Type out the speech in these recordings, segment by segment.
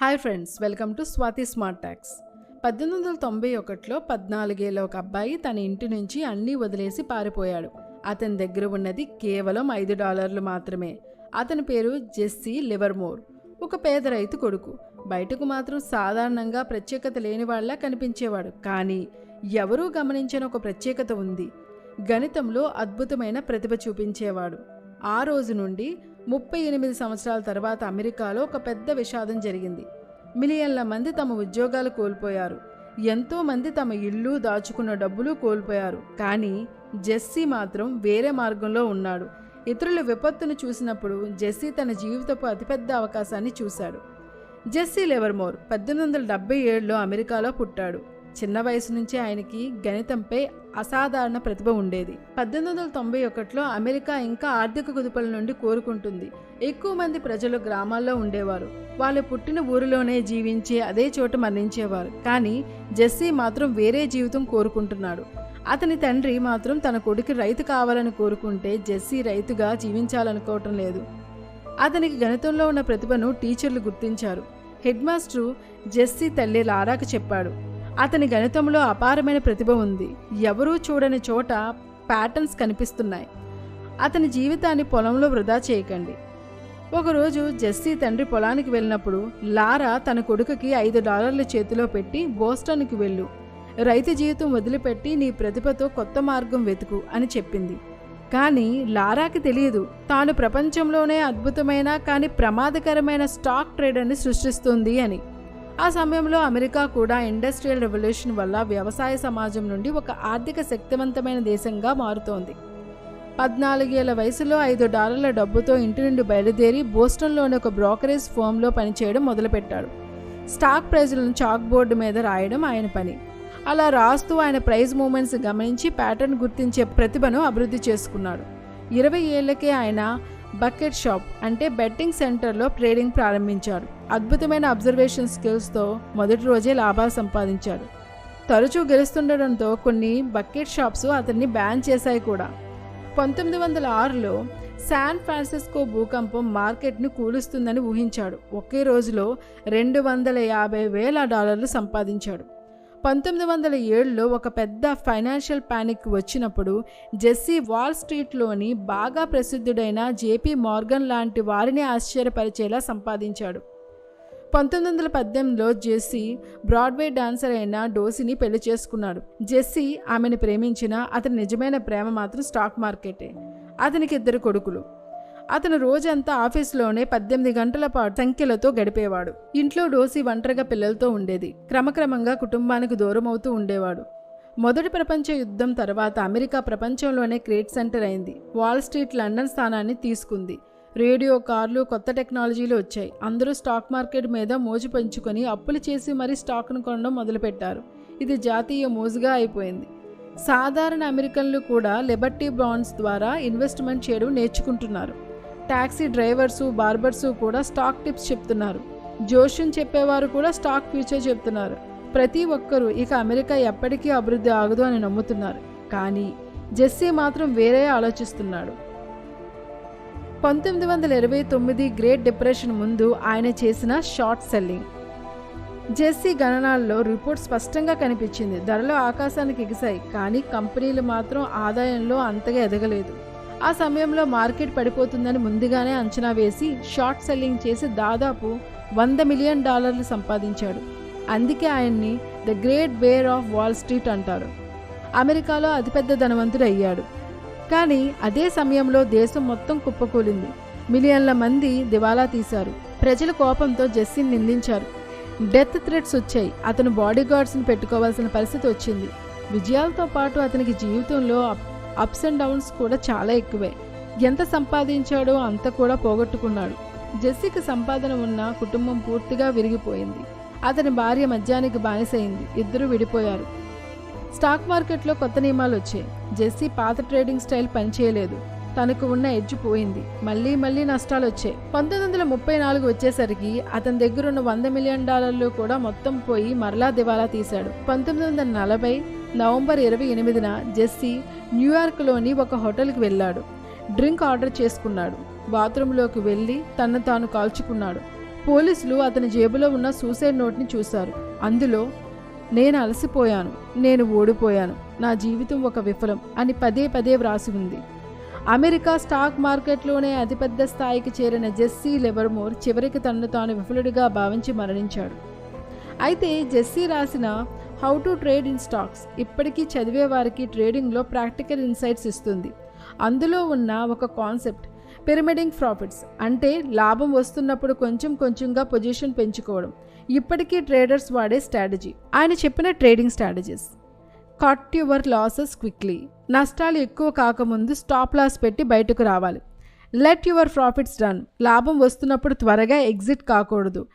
Hi friends welcome to Swathi smart tax పద్దెనిమిది వందల తొంభై ఒకటిలో పద్నాలుగేళ్ళ ఒక అబ్బాయి తన ఇంటి నుంచి అన్నీ వదిలేసి పారిపోయాడు. అతని దగ్గర ఉన్నది కేవలం ఐదు డాలర్లు మాత్రమే. అతని పేరు జెస్సీ లివర్మోర్. ఒక పేద రైతు కొడుకు. బయటకు మాత్రం సాధారణంగా ప్రత్యేకత లేని వాళ్ళ కనిపించేవాడు. కానీ ఎవరూ గమనించిన ఒక ప్రత్యేకత ఉంది. గణితంలో అద్భుతమైన ప్రతిభ చూపించేవాడు. ఆ రోజు నుండి ముప్పై ఎనిమిది సంవత్సరాల తర్వాత అమెరికాలో ఒక పెద్ద విషాదం జరిగింది. మిలియన్ల మంది తమ ఉద్యోగాలు కోల్పోయారు. ఎంతో మంది తమ ఇల్లు దాచుకున్న డబ్బులు కోల్పోయారు. కానీ జెస్సీ మాత్రం వేరే మార్గంలో ఉన్నాడు. ఇతరుల విపత్తును చూసినప్పుడు జెస్సీ తన జీవితపు అతిపెద్ద అవకాశాన్ని చూశాడు. జెస్సీ లెవర్మోర్ పద్దెనిమిది వందల డెబ్బై ఏడులో అమెరికాలో పుట్టాడు. చిన్న వయసు నుంచే ఆయనకి గణితంపై అసాధారణ ప్రతిభ ఉండేది. పద్దెనిమిది వందల తొంభై ఒకటిలో అమెరికా ఇంకా ఆర్థిక కుదుపుల నుండి కోరుకుంటుంది. ఎక్కువ మంది ప్రజలు గ్రామాల్లో ఉండేవారు. వాళ్ళు పుట్టిన ఊరిలోనే జీవించి అదే చోట మరణించేవారు. కానీ జెస్సీ మాత్రం వేరే జీవితం కోరుకుంటున్నాడు. అతని తండ్రి మాత్రం తన కొడుకు రైతు కావాలని కోరుకుంటే జెస్సీ రైతుగా జీవించాలనుకోవటం లేదు. అతనికి గణితంలో ఉన్న ప్రతిభను టీచర్లు గుర్తించారు. హెడ్ మాస్టరు జెస్సీ తల్లి లారాకు చెప్పాడు. అతని గణితంలో అపారమైన ప్రతిభ ఉంది. ఎవరూ చూడని చోట ప్యాటర్న్స్ కనిపిస్తున్నాయి. అతని జీవితాన్ని పొలంలో వృధా చేయకండి. ఒకరోజు జెస్సీ తండ్రి పొలానికి వెళ్ళినప్పుడు లారా తన కొడుకుకి ఐదు డాలర్లు చేతిలో పెట్టి బోస్టన్కి వెళ్ళు. రైతు జీవితం వదిలిపెట్టి నీ ప్రతిభతో కొత్త మార్గం వెతుకు అని చెప్పింది. కానీ లారాకి తెలియదు. తాను ప్రపంచంలోనే అద్భుతమైన కానీ ప్రమాదకరమైన స్టాక్ ట్రేడర్ని సృష్టిస్తుంది అని. ఆ సమయంలో అమెరికా కూడా ఇండస్ట్రియల్ రెవల్యూషన్ వల్ల వ్యవసాయ సమాజం నుండి ఒక ఆర్థిక శక్తివంతమైన దేశంగా మారుతోంది. పద్నాలుగేళ్ళ వయసులో ఐదు డాలర్ల డబ్బుతో ఇంటి నుండి బయలుదేరి బోస్టన్లోని ఒక బ్రోకరేజ్ ఫర్మ్లో పనిచేయడం మొదలుపెట్టాడు. స్టాక్ ప్రైజులను చాక్ బోర్డు మీద రాయడం ఆయన పని. అలా రాస్తూ ఆయన ప్రైజ్ మూమెంట్స్ గమనించి ప్యాటర్న్ గుర్తించే ప్రతిభను అభివృద్ధి చేసుకున్నాడు. ఇరవై ఏళ్ళకే ఆయన బకెట్ షాప్ అంటే బెట్టింగ్ సెంటర్లో ట్రేడింగ్ ప్రారంభించాడు అద్భుతమైన అబ్జర్వేషన్ స్కిల్స్తో మొదటి రోజే లాభాలు సంపాదించాడు తరచూ గెలుస్తుండడంతో కొన్ని బకెట్ షాప్స్ అతన్ని బ్యాన్ చేశాయి కూడా. పంతొమ్మిది వందల ఆరులో శాన్ ఫ్రాన్సిస్కో భూకంపం మార్కెట్ను కూలుస్తుందని ఊహించాడు. ఒకే రోజులో రెండు వందల యాభై వేల డాలర్లు సంపాదించాడు. పంతొమ్మిది వందల ఏడులో ఒక పెద్ద ఫైనాన్షియల్ ప్యానిక్ వచ్చినప్పుడు జెస్సీ వాల్ స్ట్రీట్లోని బాగా ప్రసిద్ధుడైన జేపీ మార్గన్ లాంటి వారిని ఆశ్చర్యపరిచేలా సంపాదించాడు. పంతొమ్మిది వందల పద్దెనిమిదిలో జెస్సీ బ్రాడ్వే డాన్సర్ అయిన డోసిని పెళ్ళి చేసుకున్నాడు. జెస్సీ ఆమెను ప్రేమించిన అతని నిజమైన ప్రేమ మాత్రం స్టాక్ మార్కెటే. అతనికి ఇద్దరు కొడుకులు. అతను రోజంతా ఆఫీసులోనే పద్దెనిమిది గంటల పాటు సంఖ్యలతో గడిపేవాడు. ఇంట్లో డోసి ఒంటరిగా పిల్లలతో ఉండేది. క్రమక్రమంగా కుటుంబానికి దూరం అవుతూ ఉండేవాడు. మొదటి ప్రపంచ యుద్ధం తర్వాత అమెరికా ప్రపంచంలోనే క్రియేట్ సెంటర్ అయింది. వాల్ స్ట్రీట్ లండన్ స్థానాన్ని తీసుకుంది. రేడియో కార్లు కొత్త టెక్నాలజీలు వచ్చాయి. అందరూ స్టాక్ మార్కెట్ మీద మోజు పెంచుకొని అప్పులు చేసి మరీ స్టాక్ను కొనడం మొదలుపెట్టారు. ఇది జాతీయ మోజుగా అయిపోయింది. సాధారణ అమెరికన్లు కూడా లిబర్టీ బాండ్స్ ద్వారా ఇన్వెస్ట్మెంట్ చేయడం నేర్చుకుంటున్నారు. ట్యాక్సీ డ్రైవర్సు బార్బర్సు కూడా స్టాక్ టిప్స్ చెప్తున్నారు. జోష్యం చెప్పేవారు కూడా స్టాక్ ఫ్యూచర్ చెప్తున్నారు. ప్రతి ఒక్కరూ ఇక అమెరికా ఎప్పటికీ అభివృద్ధి ఆగదు అని నమ్ముతున్నారు. కానీ జెస్సీ మాత్రం వేరే ఆలోచిస్తున్నాడు. పంతొమ్మిది వందల ఇరవై తొమ్మిది గ్రేట్ డిప్రెషన్ ముందు ఆయన చేసిన షార్ట్ సెల్లింగ్. జెస్సీ గణనాల్లో రిపోర్ట్ స్పష్టంగా కనిపించింది. ధరలు ఆకాశానికి ఎగిశాయి. కానీ కంపెనీలు మాత్రం ఆదాయంలో అంతగా ఎదగలేదు. ఆ సమయంలో మార్కెట్ పడిపోతుందని ముందుగానే అంచనా వేసి షార్ట్ సెల్లింగ్ చేసి దాదాపు వంద మిలియన్ డాలర్లు సంపాదించాడు. అందుకే ఆయన్ని the great bear of Wall Street అంటారు. అమెరికాలో అతిపెద్ద ధనవంతుడు అయ్యాడు కానీ అదే సమయంలో దేశం మొత్తం కుప్పకూలింది. మిలియన్ల మంది దివాలా తీశారు. ప్రజల కోపంతో జెస్సీని నిందించారు. డెత్ థ్రెట్స్ వచ్చాయి. అతను బాడీగార్డ్స్ని పెట్టుకోవాల్సిన పరిస్థితి వచ్చింది. విజయాలతో పాటు అతనికి జీవితంలో అప్స్ అండ్ డౌన్స్ కూడా చాలా ఎక్కువే. ఎంత సంపాదించాడో అంత కూడా పోగొట్టుకున్నాడు. జెస్సీకి సంపాదన ఉన్న కుటుంబం పూర్తిగా విరిగిపోయింది. అతని భార్య మద్యానికి బానిసైంది. ఇద్దరు విడిపోయారు. స్టాక్ మార్కెట్లో కొత్త నియమాలు వచ్చాయి. జెస్సీ పాత ట్రేడింగ్ స్టైల్ పనిచేయలేదు తనకు ఉన్న ఎడ్జ్ పోయింది. మళ్ళీ మళ్ళీ నష్టాలు వచ్చాయి. పంతొమ్మిది వందల ముప్పై నాలుగు వచ్చేసరికి అతని దగ్గరున్న వంద మిలియన్ డాలర్లు కూడా మొత్తం పోయి మరలా దివాలా తీశాడు. పంతొమ్మిది వందల నలభై నవంబర్ ఇరవై ఎనిమిదిన జెస్సీ న్యూయార్క్లోని ఒక హోటల్కి వెళ్ళాడు. డ్రింక్ ఆర్డర్ చేసుకున్నాడు. బాత్రూంలోకి వెళ్ళి తను తాను కాల్చుకున్నాడు. పోలీసులు అతని జేబులో ఉన్న సూసైడ్ నోట్ని చూశారు. అందులో నేను అలసిపోయాను. నేను ఓడిపోయాను. నా జీవితం ఒక విఫలం అని పదే పదే వ్రాసి ఉంది. అమెరికా స్టాక్ మార్కెట్లోనే అతిపెద్ద స్థాయికి చేరిన జెస్సీ లెవర్మోర్ చివరికి తనను తాను విఫలుడిగా భావించి మరణించాడు. అయితే జెస్సీ రాసిన how to trade in stocks ఇప్పటికీ చదివే వారికి ట్రేడింగ్లో ప్రాక్టికల్ ఇన్సైట్స్ ఇస్తుంది. అందులో ఉన్న ఒక కాన్సెప్ట్ పిరమిడింగ్ ప్రాఫిట్స్ అంటే లాభం వస్తున్నప్పుడు కొంచెం కొంచెంగా పొజిషన్ పెంచుకోవడం. ఇప్పటికీ ట్రేడర్స్ వాడే స్ట్రాటజీ ఆయన చెప్పిన trading strategies cut your losses quickly నష్టాలు ఎక్కువ కాకముందు స్టాప్ లాస్ పెట్టి బయటకు రావాలి. లెట్ యువర్ ప్రాఫిట్స్ డన్ లాభం వస్తున్నప్పుడు త్వరగా ఎగ్జిట్ కాకూడదు.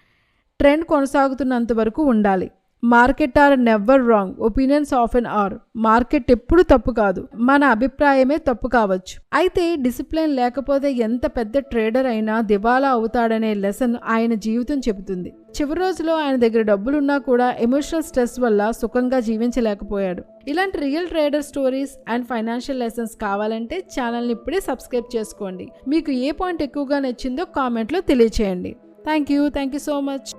ట్రెండ్ కొనసాగుతున్నంత వరకు ఉండాలి. Market are never wrong opinions often are. Market ఎప్పుడు తప్పు కాదు మన అభిప్రాయమే తప్పు కావచ్చు. అయితే డిసిప్లిన్ లేకపోతే ఎంత పెద్ద ట్రేడర్ అయినా దివాలా అవుతాడనే లెసన్ ఆయన జీవితం చెబుతుంది. చివరి రోజులో ఆయన దగ్గర డబ్బులున్నా కూడా ఎమోషనల్ స్ట్రెస్ వల్ల సుఖంగా జీవించలేకపోయాడు. ఇలాంటి real trader stories and financial lessons కావాలంటే ఛానల్ని ఇప్పుడే సబ్స్క్రైబ్ చేసుకోండి. మీకు ఏ పాయింట్ ఎక్కువగా నచ్చిందో కామెంట్లో తెలియచేయండి. Thank you thank you so much.